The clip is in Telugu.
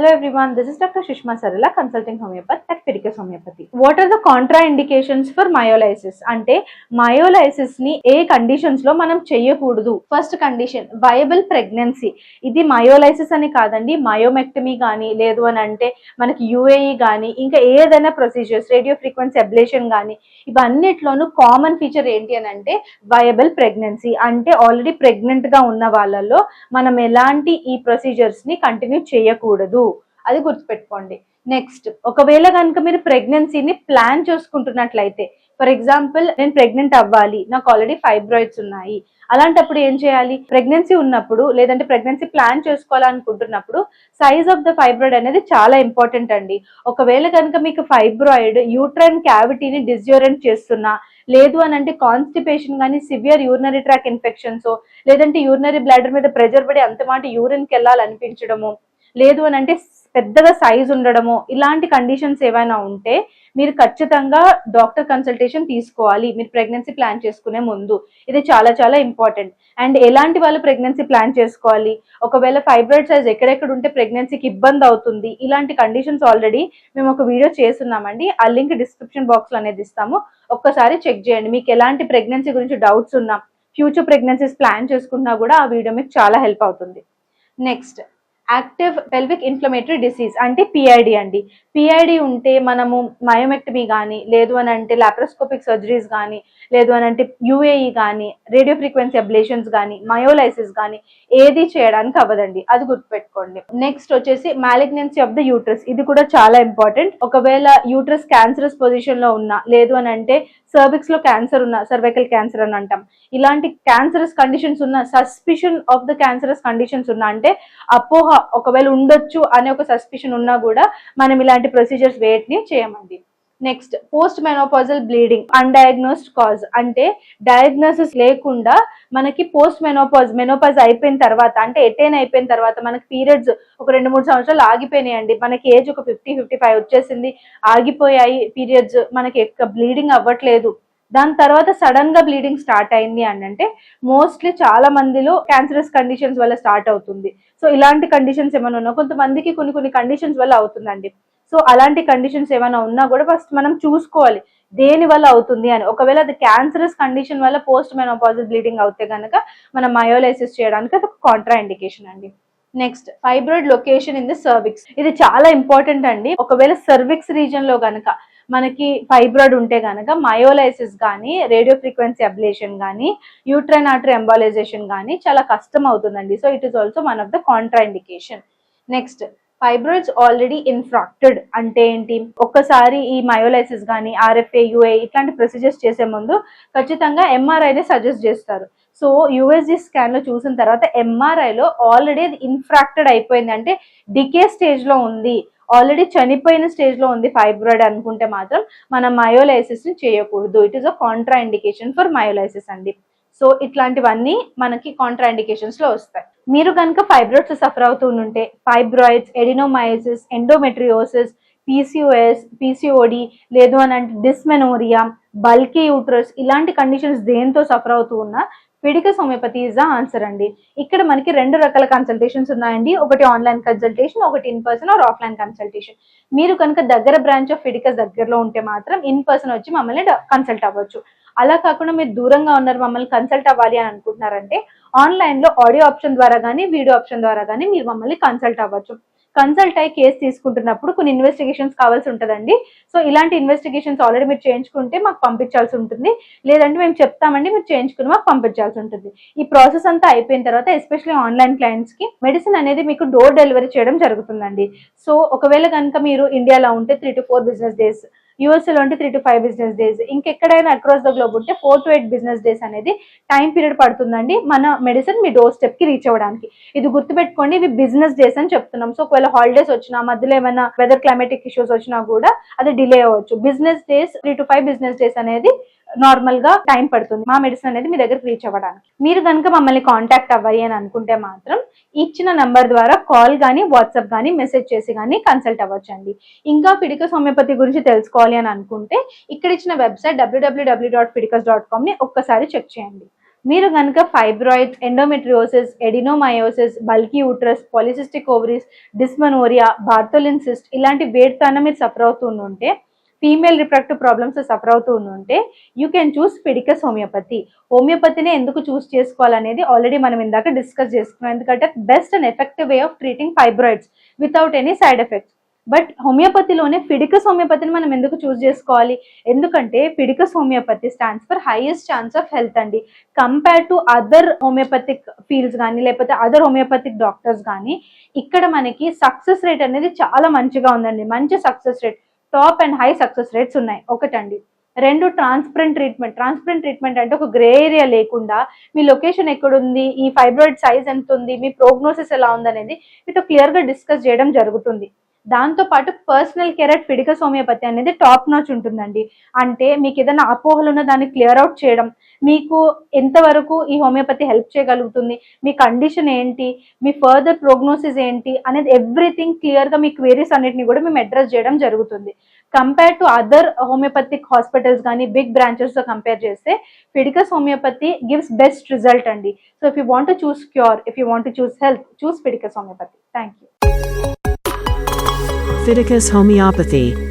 Hello everyone, this is Dr. Shishma Sarala, consulting homeopath at Pidicus Homeopathy. What are the contraindications for myolysis? అంటే మయోలైసిస్ని ఏ కండిషన్స్లో మనం చేయకూడదు ఫస్ట్ కండిషన్ వయబుల్ ప్రెగ్నెన్సీ ఇది మయోలైసిస్ అని కాదండి మయోమెక్టమీ కానీ లేదు అని అంటే మనకి యుఏఈ కానీ ఇంకా ఏదైనా ప్రొసీజర్స్ రేడియో ఫ్రీక్వెన్సీ అబ్లేషన్ కానీ ఇవన్నిట్లోనూ కామన్ ఫీచర్ ఏంటి అని అంటే వయబుల్ ప్రెగ్నెన్సీ అంటే ఆల్రెడీ ప్రెగ్నెంట్గా ఉన్న వాళ్ళలో మనం ఎలాంటి ఈ ప్రొసీజర్స్ని కంటిన్యూ చేయకూడదు అది గుర్తుపెట్టుకోండి. నెక్స్ట్ ఒకవేళ కనుక మీరు ప్రెగ్నెన్సీని ప్లాన్ చేసుకుంటున్నట్లయితే ఫర్ ఎగ్జాంపుల్ నేను ప్రెగ్నెంట్ అవ్వాలి నాకు ఆల్రెడీ ఫైబ్రాయిడ్స్ ఉన్నాయి అలాంటప్పుడు ఏం చేయాలి? ప్రెగ్నెన్సీ ఉన్నప్పుడు లేదంటే ప్రెగ్నెన్సీ ప్లాన్ చేసుకోవాలనుకుంటున్నప్పుడు సైజ్ ఆఫ్ ద ఫైబ్రాయిడ్ అనేది చాలా ఇంపార్టెంట్ అండి. ఒకవేళ కనుక మీకు ఫైబ్రాయిడ్ యూట్రైన్ క్యావిటీని డిస్యూరెంట్ చేస్తున్నా లేదు అని అంటే కాన్స్టిపేషన్ కానీ సివియర్ యూరినరీ ట్రాక్ ఇన్ఫెక్షన్స్ లేదంటే యూరినరీ బ్లాడర్ మీద ప్రెజర్ పడి అంత మాట యూరిన్కి వెళ్ళాలనిపించడము లేదు అని అంటే పెద్దగా సైజ్ ఉండడము ఇలాంటి కండిషన్స్ ఏవైనా ఉంటే మీరు ఖచ్చితంగా డాక్టర్ కన్సల్టేషన్ తీసుకోవాలి. మీరు ప్రెగ్నెన్సీ ప్లాన్ చేసుకునే ముందు. ఇది చాలా చాలా ఇంపార్టెంట్ అండ్ ఎలాంటి వాళ్ళు ప్రెగ్నెన్సీ ప్లాన్ చేసుకోవాలి? ఒకవేళ ఫైబ్రాయిడ్ సైజ్ ఎక్కడెక్కడ ఉంటే ప్రెగ్నెన్సీకి ఇబ్బంది అవుతుంది. ఇలాంటి కండిషన్స్ ఆల్రెడీ మేము ఒక వీడియో చేస్తున్నామండి. ఆ లింక్ డిస్క్రిప్షన్ బాక్స్లో అనేది ఇస్తాము. ఒక్కసారి చెక్ చేయండి. మీకు ఎలాంటి ప్రెగ్నెన్సీ గురించి డౌట్స్ ఉన్నా ఫ్యూచర్ ప్రెగ్నెన్సీస్ ప్లాన్ చేసుకున్నా కూడా ఆ వీడియో మీకు చాలా హెల్ప్ అవుతుంది. Next active pelvic inflammatory disease అంటే పిఐడి అండి. పిఐడి ఉంటే మనము మయోమెక్టమీ కానీ లేదు అని అంటే లాప్రోస్కోపిక్ సర్జరీస్ కానీ లేదు అని అంటే యుఏఈ కానీ రేడియో ఫ్రీక్వెన్సీ అబ్లేషన్స్ కానీ మయోలైసిస్ కానీ ఏది చేయడానికి అవ్వదండి. అది గుర్తుపెట్టుకోండి. నెక్స్ట్ వచ్చేసి మ్యాలిగ్నెన్సీ ఆఫ్ ద యూట్రస్ ఇది కూడా చాలా ఇంపార్టెంట్ ఒకవేళ యూట్రస్ క్యాన్సరస్ పొజిషన్లో ఉన్నా లేదు అని అంటే సర్విక్స్లో క్యాన్సర్ ఉన్న సర్వైకల్ క్యాన్సర్ అని అంటాం. ఇలాంటి క్యాన్సరస్ కండిషన్స్ ఉన్న suspicion of the cancerous conditions ఉన్న అంటే అపోహ ఒకవేళ ఉండొచ్చు అనే ఒక సస్పిషన్ ఉన్నా కూడా మనం ఇలాంటి ప్రొసీజర్స్ వేటిని చేయమండి. Next post menopausal bleeding undiagnosed cause అంటే డయాగ్నోసిస్ లేకుండా మనకి పోస్ట్ మెనోపాజ్ మెనోపాజ్ అయిపోయిన తర్వాత అంటే ఎటైన్ అయిపోయిన తర్వాత మనకి పీరియడ్స్ ఒక రెండు మూడు సంవత్సరాలు ఆగిపోయినాయండి. మనకి ఏజ్ ఒక ఫిఫ్టీ ఫిఫ్టీ ఫైవ్ వచ్చేసింది. ఆగిపోయాయి. పీరియడ్స్ మనకి బ్లీడింగ్ అవ్వట్లేదు. దాని తర్వాత సడన్గా బ్లీడింగ్ స్టార్ట్ అయింది అని అంటే మోస్ట్లీ చాలా మందిలో క్యాన్సరస్ కండిషన్స్ వల్ల స్టార్ట్ అవుతుంది. సో ఇలాంటి కండిషన్స్ ఏమైనా ఉన్నా కొంతమందికి కొన్ని కొన్ని కండిషన్స్ వల్ల అవుతుందండి. సో అలాంటి కండిషన్స్ ఏమైనా ఉన్నా కూడా ఫస్ట్ మనం చూసుకోవాలి దేని వల్ల అవుతుంది అని. ఒకవేళ అది క్యాన్సరస్ కండిషన్ వల్ల పోస్ట్ మెనోపాజిల్ బ్లీడింగ్ అవుతే కనుక మనం మయోలైసిస్ చేయడానికి అది ఒక కాంట్రా ఇండికేషన్ అండి. Next fibroid location in the cervix. ఇది చాలా ఇంపార్టెంట్ అండి. ఒకవేళ సర్విక్స్ రీజన్లో గనక మనకి ఫైబ్రాయిడ్ ఉంటే గనక మయోలైసిస్ కానీ రేడియో ఫ్రీక్వెన్సీ అబ్లేషన్ కానీ యూట్రైన్ ఆర్టరీ ఎంబాలైజేషన్ కానీ చాలా కష్టం అవుతుందండి. So it is also one of the contraindication next fibroids already infarcted అంటే ఏంటి? ఒక్కసారి ఈ మయోలైసిస్ కానీ ఆర్ఎఫ్ఏ యుఏ ఇట్లాంటి ప్రొసీజర్స్ చేసే ముందు ఖచ్చితంగా ఎంఆర్ఐనే సజెస్ట్ చేస్తారు. సో యూఎస్జి స్కాన్లో చూసిన తర్వాత ఎంఆర్ఐలో ఆల్రెడీ అది ఇన్ఫ్రాక్టెడ్ అయిపోయింది. అంటే డికే స్టేజ్లో ఉంది. ఆల్రెడీ చనిపోయిన స్టేజ్లో ఉంది ఫైబ్రాయిడ్ అనుకుంటే మాత్రం మనం మయోలైసిస్ని చేయకూడదు. It is a contraindication for myolysis అండి. సో ఇట్లాంటివన్నీ మనకి కాంట్రా ఇండికేషన్స్లో వస్తాయి. మీరు కనుక ఫైబ్రాయిడ్స్ సఫర్ అవుతుంటే fibroids adenomyosis endometriosis PCOS PCOD లేదు అని అంటే డిస్మెనోరియా బల్కీ యూట్రస్ ఇలాంటి కండిషన్స్ దేంతో సఫర్ అవుతూ ఉన్నా ఫిడికస్ హోమియోపతి ఇస్ ద ఆన్సర్ అండి. ఇక్కడ మనకి రెండు రకాల కన్సల్టేషన్స్ ఉన్నాయండి. ఒకటి ఆన్లైన్ కన్సల్టేషన్ ఒకటి in person or offline consultation మీరు కనుక దగ్గర బ్రాంచ్ ఆఫ్ ఫిడికస్ దగ్గరలో ఉంటే మాత్రం ఇన్ పర్సన్ వచ్చి మమ్మల్ని కన్సల్ట్ అవ్వచ్చు. అలా కాకుండా మీరు దూరంగా ఉన్నారు మమ్మల్ని కన్సల్ట్ అవ్వాలి అని అనుకుంటున్నారంటే ఆన్లైన్లో ఆడియో ఆప్షన్ ద్వారా కానీ వీడియో ఆప్షన్ ద్వారా కానీ మీరు మమ్మల్ని కన్సల్ట్ అవ్వచ్చు. కన్సల్ట్ అయ్యి కేసు తీసుకుంటున్నప్పుడు కొన్ని ఇన్వెస్టిగేషన్స్ కావాల్సి ఉంటుందండి. సో ఇలాంటి ఇన్వెస్టిగేషన్స్ ఆల్రెడీ మీరు చేయించుకుంటే మాకు పంపించాల్సి ఉంటుంది. లేదంటే మేము చెప్తామండి మీరు చేయించుకుని మాకు పంపించాల్సి ఉంటుంది. ఈ ప్రాసెస్ అంతా అయిపోయిన తర్వాత ఎస్పెషల్లీ ఆన్లైన్ క్లయింట్స్కి మెడిసిన్ అనేది మీకు డోర్ డెలివరీ చేయడం జరుగుతుందండి. సో ఒకవేళ కనుక మీరు ఇండియాలో ఉంటే three to four business days యూఎస్ఏలో అంటే three to five business days ఇంకెక్కడైనా అక్రాస్ ద గ్లోబ్ ఉంటే four to eight business days అనేది టైం పీరియడ్ పడుతుందండి మన మెడిసిన్ మీ డోర్ స్టెప్కి రీచ్ అవ్వడానికి. ఇది గుర్తుపెట్టుకోండి ఇవి బిజినెస్ డేస్ అని చెప్తున్నాం. సో ఒకవేళ హాలిడేస్ వచ్చినా మధ్యలో ఏమైనా వెదర్ క్లైమేటిక్ ఇష్యూస్ వచ్చినా కూడా అది డిలే అవ్వచ్చు. Business days three to five business days అనేది నార్మల్గా టైం పడుతుంది మా మెడిసిన్ అనేది మీ దగ్గర రీచ్ అవ్వడానికి. మీరు కనుక మమ్మల్ని కాంటాక్ట్ అవ్వాలి అని అనుకుంటే మాత్రం ఇచ్చిన నంబర్ ద్వారా కాల్ కానీ వాట్సాప్ కానీ మెసేజ్ చేసి కానీ కన్సల్ట్ అవ్వచ్చండి. ఇంకా ఫిడికస్ హోమియోపతి గురించి తెలుసుకోవాలి అని అనుకుంటే ఇక్కడ ఇచ్చిన website W W W dot Phyticus dot కామ్ని ఒక్కసారి చెక్ చేయండి. మీరు కనుక fibroids endometriosis adenomyosis bulky uterus polycystic ovaries dysmenorrhoea Bartholin's cyst ఇలాంటి వేడితోనే మీరు సఫర్ అవుతూ ఉంటే ఫీమేల్ రిప్రొడక్టివ్ ప్రాబ్లమ్స్ సఫర్ అవుతూ ఉంటే you can choose Phyticus homeopathy హోమియోపతినే ఎందుకు చూస్ చేసుకోవాలనేది ఆల్రెడీ మనం ఇందాక డిస్కస్ చేసుకున్నాం. ఎందుకంటే best and effective way of treating fibroids without any side effects but హోమియోపతిలోనే Phyticus హోమియోపతిని మనం ఎందుకు చూస్ చేసుకోవాలి? ఎందుకంటే Phyticus homeopathy stands for highest chance of health అండి. Compare to other homeopathic fields కానీ లేకపోతే అదర్ హోమియోపతిక్ డాక్టర్స్ కానీ ఇక్కడ మనకి సక్సెస్ రేట్ అనేది చాలా మంచిగా ఉందండి. మంచి success rate top and high success rates ఉన్నాయి. ఒకటండి. రెండు ట్రాన్స్పరెంట్ ట్రీట్మెంట్ ట్రాన్స్పరెంట్ ట్రీట్మెంట్ అంటే ఒక గ్రే ఏరియా లేకుండా మీ లొకేషన్ ఎక్కడుంది ఈ ఫైబ్రాయిడ్ సైజ్ ఎంత ఉంది మీ ప్రోగ్నోసిస్ ఎలా ఉంది అనేది మీతో క్లియర్గా డిస్కస్ చేయడం జరుగుతుంది. దాంతో పాటు personal care at Phyticus homeopathy అనేది టాప్ నాచ్ ఉంటుందండి. అంటే మీకు ఏదైనా అపోహలు ఉన్న దాన్ని క్లియర్ అవుట్ చేయడం మీకు ఎంతవరకు ఈ హోమియోపతి హెల్ప్ చేయగలుగుతుంది మీ కండిషన్ ఏంటి మీ ఫర్దర్ ప్రోగ్నోసిస్ ఏంటి అనేది ఎవ్రీథింగ్ క్లియర్గా మీ క్వేరీస్ అన్నిటిని కూడా మేము అడ్రస్ చేయడం జరుగుతుంది. Compare to other homeopathic hospitals కానీ బిగ్ బ్రాంచెస్తో కంపేర్ చేస్తే Phyticus homeopathy gives best result అండి. So if you want choose cure if you want choose health choose Phyticus homeopathy thank you Phyticus homeopathy.